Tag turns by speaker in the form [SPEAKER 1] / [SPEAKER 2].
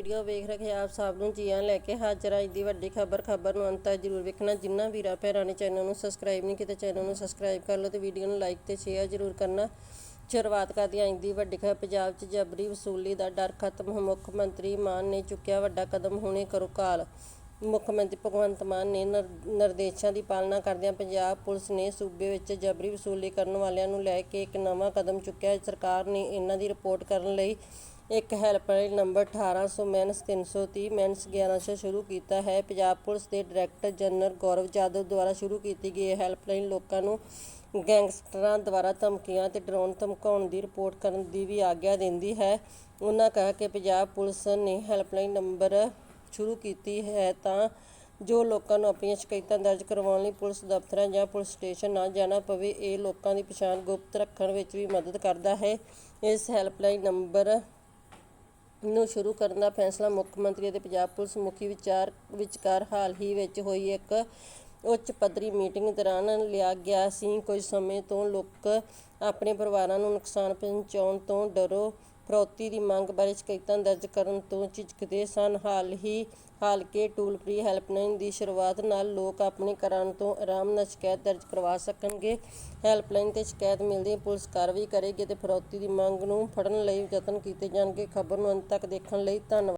[SPEAKER 1] Video ਵੇਖ ਰਹੇ ਆਪ ਸਭ ਨੂੰ ਜੀ ਲੈ ਕੇ ਹਾਜ਼ਰ ਅੱਜ ਦੀ ਵੱਡੀ ਖਬਰ ਖਬਰ ਨੂੰ ਅੰਤ ਤੱਕ ਜਰੂਰ ਵੇਖਣਾ। ਜਿੰਨਾ ਵੀਰਾਂ ਭੈਣਾਂ ਨੇ ਚੈਨਲ ਨੂੰ ਸਬਸਕ੍ਰਾਈਬ ਨਹੀਂ ਕੀਤਾ, ਚੈਨਲ ਨੂੰ ਸਬਸਕ੍ਰਾਈਬ ਕਰ ਲਓ ਤੇ ਵੀਡੀਓ ਨੂੰ ਲਾਈਕ ਤੇ ਸ਼ੇਅਰ ਜਰੂਰ ਕਰਨਾ। ਸ਼ੁਰੂਆਤ ਕਰਦੇ ਹਾਂ ਦੀ ਵੱਡੀ ਖਬਰ। ਪੰਜਾਬ 'ਚ ਜਬਰੀ ਵਸੂਲੀ ਦਾ ਡਰ ਖਤਮ। ਮੁੱਖ ਮੰਤਰੀ ਮਾਨ ਨੇ ਚੁੱਕਿਆ ਵੱਡਾ ਕਦਮ, ਹੁਣੇ ਕਰੋ ਕਾਲ। ਮੁੱਖ ਮੰਤਰੀ ਭਗਵੰਤ ਮਾਨ ਨੇ ਨਿਰਦੇਸ਼ਾਂ ਦੀ ਪਾਲਣਾ ਕਰਦਿਆਂ ਪੰਜਾਬ ਪੁਲਿਸ ਨੇ ਸੂਬੇ ਵਿੱਚ ਜਬਰੀ ਵਸੂਲੀ ਕਰਨ ਵਾਲਿਆਂ ਨੂੰ ਲੈ ਕੇ ਇੱਕ ਨਵਾਂ ਕਦਮ ਚੁੱਕਿਆ। ਸਰਕਾਰ ਨੇ ਇਹਨਾਂ ਦੀ ਰਿਪੋਰਟ ਕਰਨ ਲਈ ਇੱਕ ਹੈਲਪਲਾਈਨ ਨੰਬਰ 1800 ਮੈਨਸ 330 ਮੈਨਸ 1100 ਸ਼ੁਰੂ ਕੀਤਾ ਹੈ। ਪੰਜਾਬ ਪੁਲਿਸ ਦੇ ਡਾਇਰੈਕਟਰ ਜਨਰਲ ਗੌਰਵ ਜਾਦਵ ਦੁਆਰਾ ਸ਼ੁਰੂ ਕੀਤੀ ਗਈ ਇਹ ਹੈਲਪਲਾਈਨ ਲੋਕਾਂ ਨੂੰ ਗੈਂਗਸਟਰਾਂ ਦੁਆਰਾ ਧਮਕੀਆਂ ਅਤੇ ਡਰੋਨ ਧਮਕਾਉਣ ਦੀ ਰਿਪੋਰਟ ਕਰਨ ਦੀ ਵੀ ਆਗਿਆ ਦਿੰਦੀ ਹੈ। ਉਹਨਾਂ ਕਿਹਾ ਕਿ ਪੰਜਾਬ ਪੁਲਿਸ ਨੇ ਹੈਲਪਲਾਈਨ ਨੰਬਰ ਸ਼ੁਰੂ ਕੀਤੀ ਹੈ ਤਾਂ ਜੋ ਲੋਕਾਂ ਨੂੰ ਆਪਣੀਆਂ ਸ਼ਿਕਾਇਤਾਂ ਦਰਜ ਕਰਵਾਉਣ ਲਈ ਪੁਲਿਸ ਦਫ਼ਤਰਾਂ ਜਾਂ ਪੁਲਿਸ ਸਟੇਸ਼ਨ ਨਾ ਜਾਣਾ ਪਵੇ, ਇਹ ਲੋਕਾਂ ਦੀ ਪਛਾਣ ਗੁਪਤ ਰੱਖਣ ਵਿੱਚ ਵੀ ਮਦਦ ਕਰਦਾ ਹੈ। ਇਸ ਹੈਲਪਲਾਈਨ ਨੰਬਰ ਨੂੰ ਸ਼ੁਰੂ ਕਰਨ ਦਾ ਫੈਸਲਾ ਮੁੱਖ ਮੰਤਰੀ ਅਤੇ ਪੰਜਾਬ ਪੁਲਿਸ ਮੁਖੀ ਵਿਚਾਰ ਵਿਚਕਾਰ ਹਾਲ ਹੀ ਵਿੱਚ ਹੋਈ ਇੱਕ ਉੱਚ ਪੱਧਰੀ ਮੀਟਿੰਗ ਦੌਰਾਨ ਲਿਆ ਗਿਆ ਸੀ। ਕੁਝ ਸਮੇਂ ਤੋਂ ਲੋਕ ਆਪਣੇ ਪਰਿਵਾਰਾਂ ਨੂੰ ਨੁਕਸਾਨ ਪਹੁੰਚਾਉਣ ਤੋਂ ਡਰੋ, ਫਰੌਤੀ ਦੀ ਮੰਗ ਬਾਰੇ ਸ਼ਿਕਾਇਤਾਂ ਦਰਜ ਕਰਨ ਤੋਂ ਝਿਜਕਦੇ ਸਨ। ਹਾਲ ਹੀ, ਹਾਲ ਕੇ ਟੂਲ ਫ੍ਰੀ ਹੈਲਪਲਾਈਨ ਦੀ ਸ਼ੁਰੂਆਤ ਨਾਲ ਲੋਕ ਆਪਣੇ ਘਰਾਂ ਤੋਂ ਆਰਾਮ ਨਾਲ ਸ਼ਿਕਾਇਤ ਦਰਜ ਕਰਵਾ ਸਕਣਗੇ। ਹੈਲਪਲਾਈਨ ਤੇ ਸ਼ਿਕਾਇਤ ਮਿਲਦੀ ਪੁਲਿਸ ਕਾਰਵਾਈ ਕਰੇਗੀ ਤੇ ਫਰੌਤੀ ਦੀ ਮੰਗ ਨੂੰ ਫੜਨ ਲਈ ਯਤਨ ਕੀਤੇ ਜਾਣਗੇ। ਖਬਰ ਨੂੰ ਅੰਤ ਤੱਕ ਦੇਖਣ ਲਈ ਧੰਨਵਾਦ।